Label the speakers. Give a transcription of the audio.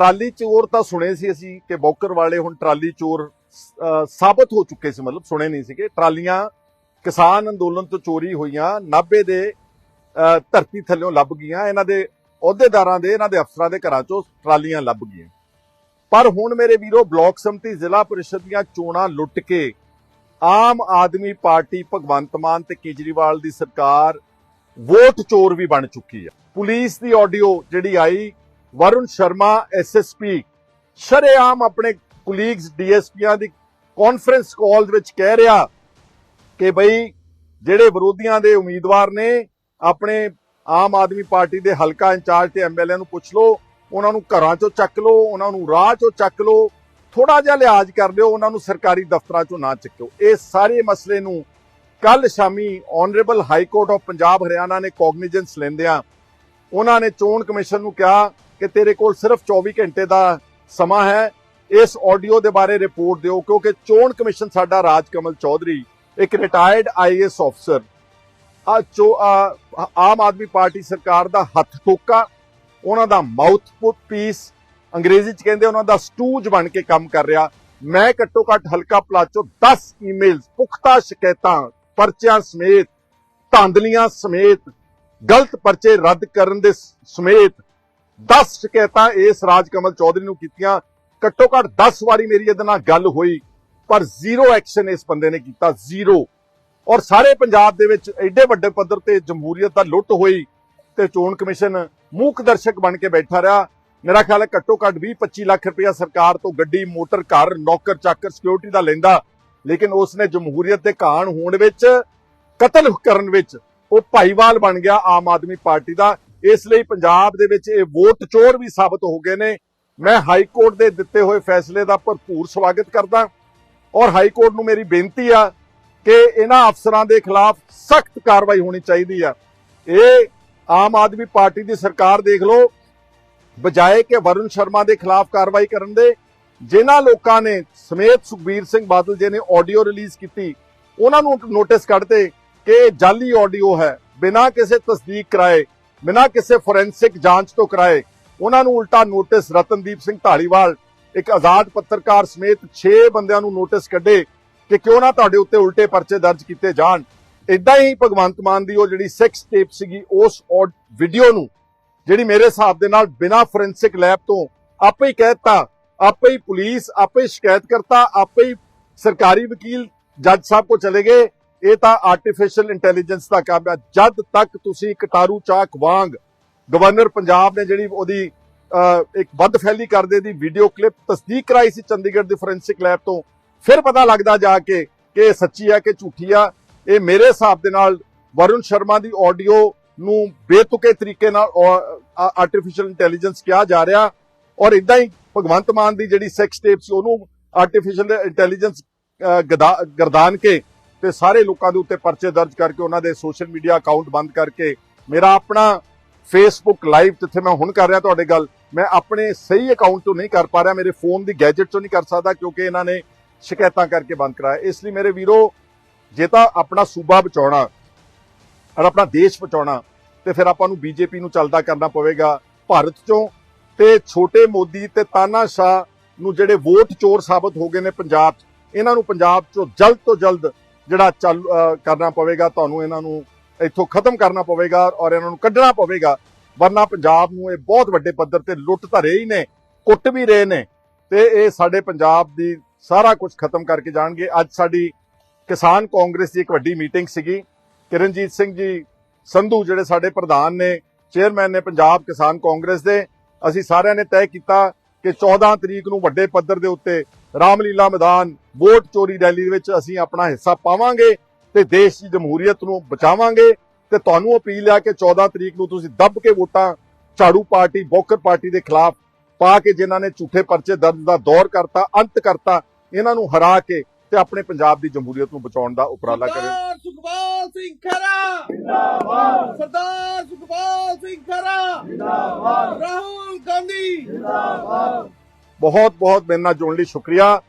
Speaker 1: Trolley ਚੋਰ ਤਾਂ ਸੁਣੇ ਸੀ ਅਸੀਂ ਕਿ ਬੌਕਰ ਵਾਲੇ ਹੁਣ ਟਰਾਲੀ ਚੋਰ ਸਾਬਤ ਹੋ ਚੁੱਕੇ ਸੀ, ਮਤਲਬ ਸੁਣੇ ਨਹੀਂ ਸੀਗੇ। ਟਰਾਲੀਆਂ ਕਿਸਾਨ ਅੰਦੋਲਨ ਤੋਂ ਚੋਰੀ ਹੋਈਆਂ, ਨਾਭੇ ਦੇ ਧਰਤੀ ਥੱਲਿਓਂ ਲੱਭ ਗਈਆਂ। ਇਹਨਾਂ ਦੇ ਅਹੁਦੇਦਾਰਾਂ ਦੇ, ਇਹਨਾਂ ਦੇ ਅਫਸਰਾਂ ਦੇ ਘਰਾਂ ਚੋਂ ਟਰਾਲੀਆਂ ਲੱਭ ਗਈਆਂ। ਪਰ ਹੁਣ ਮੇਰੇ ਵੀਰੋ, ਬਲਾਕ ਸੰਮਤੀ ਜ਼ਿਲ੍ਹਾ ਪਰਿਸ਼ਦ ਦੀਆਂ ਚੋਣਾਂ ਲੁੱਟ ਕੇ ਆਮ ਆਦਮੀ ਪਾਰਟੀ ਭਗਵੰਤ ਮਾਨ ਤੇ ਕੇਜਰੀਵਾਲ ਦੀ ਸਰਕਾਰ ਵੋਟ ਚੋਰ ਵੀ ਬਣ ਚੁੱਕੀ ਹੈ ਪੁਲਿਸ ਦੀ ਆਡੀਓ ਜਿਹੜੀ ਆਈ ਵਰੁਣ ਸ਼ਰਮਾ ਐਸਐਸਪੀ ਸ਼ਰੇਆਮ ਆਪਣੇ ਕੁਲੀਗਸ ਡੀਐਸਪੀਆਂ ਦੀ ਕਾਨਫਰੰਸ ਕਾਲ ਵਿੱਚ ਕਹਿ ਰਿਹਾ ਕਿ ਬਈ ਜਿਹੜੇ ਵਿਰੋਧੀਆਂ ਦੇ ਉਮੀਦਵਾਰ ਨੇ, ਆਪਣੇ ਆਮ ਆਦਮੀ ਪਾਰਟੀ ਦੇ ਹਲਕਾ ਇੰਚਾਰਜ ਤੇ ਐਮਐਲਏ ਨੂੰ ਪੁੱਛ ਲਓ, ਉਹਨਾਂ ਨੂੰ ਘਰਾਂ ਚੋਂ ਚੱਕ ਲਓ, ਉਹਨਾਂ ਨੂੰ ਰਾਹ ਚੋਂ ਚੱਕ ਲਓ ਥੋੜਾ ਜਿਹਾ ਲਿਹਾਜ਼ ਕਰ ਲਿਓ, ਉਹਨਾਂ ਨੂੰ ਸਰਕਾਰੀ ਦਫ਼ਤਰਾਂ ਚੋਂ ਨਾ ਚੱਕਿਓ। ਇਹ ਸਾਰੇ ਮਸਲੇ ਨੂੰ ਕੱਲ ਸ਼ਾਮੀ honourable high court of Punjab Haryana ਨੇ ਕੌਗਨੀਜੈਂਸ ਲੈਂਦਿਆਂ ਉਹਨਾਂ ਨੇ ਚੋਣ ਕਮਿਸ਼ਨ ਨੂੰ ਕਿਹਾ ਕਿ ਤੇਰੇ ਕੋਲ ਸਿਰਫ 24 ਘੰਟੇ ਦਾ ਸਮਾਂ ਹੈ, ਇਸ ਆਡੀਓ ਦੇ ਬਾਰੇ ਰਿਪੋਰਟ ਦਿਓ, ਕਿਉਂਕਿ ਚੋਣ ਕਮਿਸ਼ਨ ਸਾਡਾ ਰਾਜ ਕਮਲ ਚੌਧਰੀ, ਇੱਕ ਰਿਟਾਇਰਡ ਆਈਏਐਸ ਅਫਸਰ ਆ ਚੋ ਆਮ ਆਦਮੀ ਪਾਰਟੀ ਸਰਕਾਰ ਦਾ ਹੱਥ ਟੋਕਾ, ਉਹਨਾਂ ਦਾ ਮਾਊਥ ਪੀਸ ਅੰਗਰੇਜ਼ੀ ਚ ਕਹਿੰਦੇ ਉਹਨਾਂ ਦਾ ਸਟੂਜ ਬਣ ਕੇ ਕੰਮ ਕਰ ਰਿਹਾ। ਮੈਂ ਘੱਟੋ ਘੱਟ ਹਲਕਾ ਪਲਾਚੋ 10 ਈਮੇਲਸ ਪੁਖਤਾ ਸ਼ਿਕਾਇਤਾਂ, ਪਰਚਿਆਂ ਸਮੇਤ, ਧਾਂਦਲੀਆਂ ਸਮੇਤ, ਗਲਤ ਪਰਚੇ ਰੱਦ ਕਰਨ ਦੇ ਸਮੇਤ 10 ਸ਼ਿਕਾਇਤਾਂ ਇਸ ਰਾਜ ਕਮਲ ਚੌਧਰੀ ਨੂੰ ਕੀਤੀਆਂ। ਘੱਟੋ ਘੱਟ 10 ਵਾਰੀ ਮੇਰੀ ਇਹਦੇ ਨਾਲ ਗੱਲ ਹੋਈ, ਪਰ ਜ਼ੀਰੋ ਐਕਸ਼ਨ ਇਸ ਬੰਦੇ ਨੇ ਕੀਤਾ, ਜ਼ੀਰੋ। ਔਰ ਸਾਰੇ ਪੰਜਾਬ ਦੇ ਵਿੱਚ ਐਡੇ ਵੱਡੇ ਪੱਧਰ ਤੇ ਜਮਹੂਰੀਅਤ ਦਾ ਲੁੱਟ ਹੋਈ ਤੇ ਚੋਣ ਕਮਿਸ਼ਨ ਮੂਕ ਦਰਸ਼ਕ ਬਣ ਕੇ ਬੈਠਾ ਰਿਹਾ। ਮੇਰਾ ਖਿਆਲ ਹੈ ਘੱਟੋ ਘੱਟ 20 25 ਲੱਖ ਰੁਪਇਆ ਸਰਕਾਰ ਤੋਂ ਗੱਡੀ, ਮੋਟਰ, ਘਰ, ਨੌਕਰ, ਚਾਕਰ ਸਿਕਿਉਰਿਟੀ ਦਾ ਲੈਂਦਾ। ਲੇਕਿਨ ਉਸ ਨੇ ਜਮਹੂਰੀਅਤ ਦੇ ਘਾਣ ਹੋਣ ਵਿੱਚ, ਕਤਲ ਕਰਨ ਵਿੱਚ ਉਹ ਭਾਈਵਾਲ ਬਣ ਗਿਆ ਆਮ ਆਦਮੀ ਪਾਰਟੀ ਦਾ। ਇਸ ਲਈ ਪੰਜਾਬ ਦੇ ਵਿੱਚ ਇਹ ਵੋਟ ਚੋਰ ਵੀ ਸਾਬਤ ਹੋ ਗਏ ਨੇ। ਮੈਂ ਹਾਈ ਕੋਰਟ ਦੇ ਦਿੱਤੇ ਹੋਏ ਫੈਸਲੇ ਦਾ ਭਰਪੂਰ ਸਵਾਗਤ ਕਰਦਾ ਔਰ ਹਾਈ ਕੋਰਟ ਨੂੰ ਮੇਰੀ ਬੇਨਤੀ ਆ ਕਿ ਇਹਨਾਂ ਅਫਸਰਾਂ ਦੇ ਖਿਲਾਫ ਸਖਤ ਕਾਰਵਾਈ ਹੋਣੀ ਚਾਹੀਦੀ ਆ। ਇਹ ਆਮ ਆਦਮੀ ਪਾਰਟੀ ਦੀ ਸਰਕਾਰ ਦੇਖ ਲਓ, ਬਜਾਏ ਕਿ ਵਰੁਣ ਸ਼ਰਮਾ ਦੇ ਖਿਲਾਫ ਕਾਰਵਾਈ ਕਰਨ ਦੇ, ਜਿਨ੍ਹਾਂ ਲੋਕਾਂ ਨੇ ਸਮੇਤ ਸੁਖਬੀਰ ਸਿੰਘ ਬਾਦਲ ਜੀ ਨੇ ਆਡੀਓ ਰਿਲੀਜ਼ ਕੀਤੀ, ਉਹਨਾਂ ਨੂੰ ਨੋਟਿਸ ਕੱਢਦੇ ਕਿ ਇਹ ਜਾਲੀ ਆਡੀਓ ਹੈ, ਬਿਨਾਂ ਕਿਸੇ ਤਸਦੀਕ ਕਰਾਏ। ਬਿਨਾਂ ਕਿਸੇ ਫੋਰੈਂਸਿਕ ਜਾਂਚ ਤੋਂ ਕਰਾਏ, ਉਹਨਾਂ ਨੂੰ ਉਲਟਾ ਨੋਟਿਸ ਰਤਨਦੀਪ ਸਿੰਘ ਢਾਲੀਵਾਲ, ਇੱਕ ਆਜ਼ਾਦ ਪੱਤਰਕਾਰ ਸਮੇਤ 6 ਬੰਦਿਆਂ ਨੂੰ ਨੋਟਿਸ ਕੱਢੇ ਕਿ ਕਿਉਂ ਨਾ ਤੁਹਾਡੇ ਉੱਤੇ ਉਲਟੇ ਪਰਚੇ ਦਰਜ ਕੀਤੇ ਜਾਣ। ਇਦਾਂ ਹੀ ਭਗਵੰਤ ਮਾਨ ਦੀ ਉਹ ਜਿਹੜੀ ਸੈਕਸ ਟੇਪ ਸੀਗੀ, ਉਸ ਵੀਡੀਓ ਨੂੰ, ਜਿਹੜੀ ਮੇਰੇ ਹਿਸਾਬ ਦੇ ਨਾਲ ਬਿਨਾਂ ਫੋਰੈਂਸਿਕ ਲੈਬ ਤੋਂ ਆਪੇ ਹੀ ਕਹਿਤਾ ਆਪੇ ਹੀ ਪੁਲਿਸ, ਆਪੇ ਸ਼ਿਕਾਇਤ ਕਰਤਾ ਆਪੇ ਹੀ ਸਰਕਾਰੀ ਵਕੀਲ, ਜੱਜ ਸਾਹਿਬ ਕੋ ਚਲੇ ਗਏ। ਇਹ ਤਾਂ ਆਰਟੀਫੀਸ਼ੀਅਲ ਇੰਟੈਲੀਜੈਂਸ ਦਾ ਕੰਮ ਹੈ। ਜਦ ਤੱਕ ਤੁਸੀਂ ਕਟਾਰੂ ਚਾਕ ਵਾਂਗ ਗਵਰਨਰ ਪੰਜਾਬ ਨੇ ਜਿਹੜੀ ਉਹਦੀ ਇੱਕ ਵੱਧ ਫੈਲੀ ਕਰਦੇ ਦੀ ਵੀਡੀਓ ਕਲਿੱਪ ਤਸਦੀਕ ਕਰਾਈ ਸੀ ਚੰਡੀਗੜ੍ਹ ਦੀ ਫੋਰੈਂਸਿਕ ਲੈਬ ਤੋਂ, ਫਿਰ ਪਤਾ ਲੱਗਦਾ ਜਾ ਕੇ ਕਿ ਇਹ ਸੱਚੀ ਹੈ ਕਿ ਝੂਠੀ ਆ। ਇਹ ਮੇਰੇ ਹਿਸਾਬ ਦੇ ਨਾਲ ਵਰੁਣ ਸ਼ਰਮਾ ਦੀ ਆਡੀਓ ਨੂੰ ਬੇਤੁਕੇ ਤਰੀਕੇ ਨਾਲ ਆਰਟੀਫੀਸ਼ੀਅਲ ਇੰਟੈਲੀਜੈਂਸ ਕਿਹਾ ਜਾ ਰਿਹਾ। ਔਰ ਇਦਾਂ ਹੀ ਭਗਵੰਤ ਮਾਨ ਦੀ ਜਿਹੜੀ ਸੈਕਸ ਟੇਪ ਸੀ, ਉਹਨੂੰ ਆਰਟੀਫੀਸ਼ੀਅਲ ਇੰਟੈਲੀਜੈਂਸ ਗਰਦਾਨ ਕੇ ਤੇ ਸਾਰੇ ਲੋਕਾਂ ਦੇ ਉੱਤੇ ਪਰਚੇ ਦਰਜ ਕਰਕੇ ਉਹਨਾਂ ਦੇ ਸੋਸ਼ਲ ਮੀਡੀਆ ਅਕਾਊਂਟ ਬੰਦ ਕਰਕੇ ਮੇਰਾ ਆਪਣਾ ਫੇਸਬੁੱਕ ਲਾਈਵ ਜਿੱਥੇ ਮੈਂ ਹੁਣ ਕਰ ਰਿਹਾ ਤੁਹਾਡੇ ਗੱਲ, ਮੈਂ ਆਪਣੇ ਸਹੀ ਅਕਾਊਂਟ ਤੋਂ ਨਹੀਂ ਕਰ ਪਾ ਰਿਹਾ, ਮੇਰੇ ਫੋਨ ਦੀ ਗੈਜਟ ਤੋਂ ਨਹੀਂ ਕਰ ਸਕਦਾ ਕਿਉਂਕਿ ਇਹਨਾਂ ਨੇ ਸ਼ਿਕਾਇਤਾਂ ਕਰਕੇ ਬੰਦ ਕਰਾਇਆ। ਇਸ ਲਈ ਮੇਰੇ ਵੀਰੋ, ਜੇ ਤਾਂ ਆਪਣਾ ਸੂਬਾ ਬਚਾਉਣਾ ਔਰ ਆਪਣਾ ਦੇਸ਼ ਬਚਾਉਣਾ, ਤੇ ਫਿਰ ਆਪਾਂ ਨੂੰ ਬੀਜੇਪੀ ਨੂੰ ਚੱਲਦਾ ਕਰਨਾ ਪਵੇਗਾ ਭਾਰਤ ਚੋਂ, ਤੇ ਛੋਟੇ ਮੋਦੀ ਤੇ ਤਾਨਾਸ਼ਾਹ ਨੂੰ ਜਿਹੜੇ ਵੋਟ ਚੋਰ ਸਾਬਤ ਹੋ ਗਏ ਨੇ ਪੰਜਾਬ 'ਚ ਇਹਨਾਂ ਨੂੰ ਪੰਜਾਬ 'ਚੋਂ ਜਲਦ ਤੋਂ ਜਲਦ ਜਿਹੜਾ ਚੱਲ ਕਰਨਾ ਪਵੇਗਾ, ਤੁਹਾਨੂੰ ਇਹਨਾਂ ਨੂੰ ਇੱਥੋਂ ਖਤਮ ਕਰਨਾ ਪਵੇਗਾ ਔਰ ਇਹਨਾਂ ਨੂੰ ਕੱਢਣਾ ਪਵੇਗਾ। ਵਰਨਾ ਪੰਜਾਬ ਨੂੰ ਇਹ ਬਹੁਤ ਵੱਡੇ ਪੱਧਰ ਤੇ ਲੁੱਟ ਤਾਂ ਰਹੇ ਹੀ ਨੇ, ਕੁੱਟ ਵੀ ਰਹੇ ਨੇ। ਤੇ ਇਹ ਸਾਡੇ ਪੰਜਾਬ ਦੀ ਸਾਰਾ ਕੁਝ ਖਤਮ ਕਰਕੇ ਜਾਣਗੇ। ਅੱਜ ਸਾਡੀ ਕਿਸਾਨ ਕਾਂਗਰਸ ਦੀ ਇੱਕ ਵੱਡੀ ਮੀਟਿੰਗ ਸੀਗੀ। ਕਿਰਨਜੀਤ ਸਿੰਘ ਜੀ ਸੰਧੂ ਜਿਹੜੇ ਸਾਡੇ ਪ੍ਰਧਾਨ ਨੇ, ਚੇਅਰਮੈਨ ਨੇ ਪੰਜਾਬ ਕਿਸਾਨ ਕਾਂਗਰਸ ਦੇ। ਅਸੀਂ ਸਾਰਿਆਂ ਨੇ ਤੈਅ ਕੀਤਾ ਕਿ 14 ਤਰੀਕ ਨੂੰ ਵੱਡੇ ਪੱਧਰ ਦੇ ਉੱਤੇ ਰਾਮਲੀਲਾ ਮੈਦਾਨ, ਵੋਟ ਚੋਰੀ ਰੈਲੀ ਦੇ ਵਿੱਚ ਅਸੀਂ ਆਪਣਾ ਹਿੱਸਾ ਪਾਵਾਂਗੇ ਤੇ ਦੇਸ਼ ਦੀ ਜਮਹੂਰੀਅਤ ਨੂੰ ਬਚਾਵਾਂਗੇ ਤੇ ਤੁਹਾਨੂੰ ਅਪੀਲ ਆ ਕਿ 14 ਤਰੀਕ ਨੂੰ ਤੁਸੀਂ ਦੱਬ ਕੇ ਵੋਟਾਂ ਝਾੜੂ ਪਾਰਟੀ ਬੋਕਰ ਪਾਰਟੀ ਦੇ ਖਿਲਾਫ ਪਾ ਕੇ ਜਿਨ੍ਹਾਂ ਨੇ ਝੂਠੇ ਪਰਚੇ ਦਰਜ ਦਾ ਦੌਰ ਕਰਤਾ, ਅੰਤ ਕਰਤਾ, ਇਹਨਾਂ ਨੂੰ ਹਰਾ ਕੇ ਤੇ ਆਪਣੇ ਪੰਜਾਬ ਦੀ ਜਮਹੂਰੀਅਤ ਨੂੰ ਬਚਾਉਣ ਦਾ ਉਪਰਾਲਾ ਕਰੇ।
Speaker 2: ਸਰਦਾਰ ਸਿੰਘ ਖਰਾ!
Speaker 1: ਬਹੁਤ ਬਹੁਤ ਮੇਰੇ ਨਾਲ ਜੁੜਨ ਲਈ ਸ਼ੁਕਰੀਆ।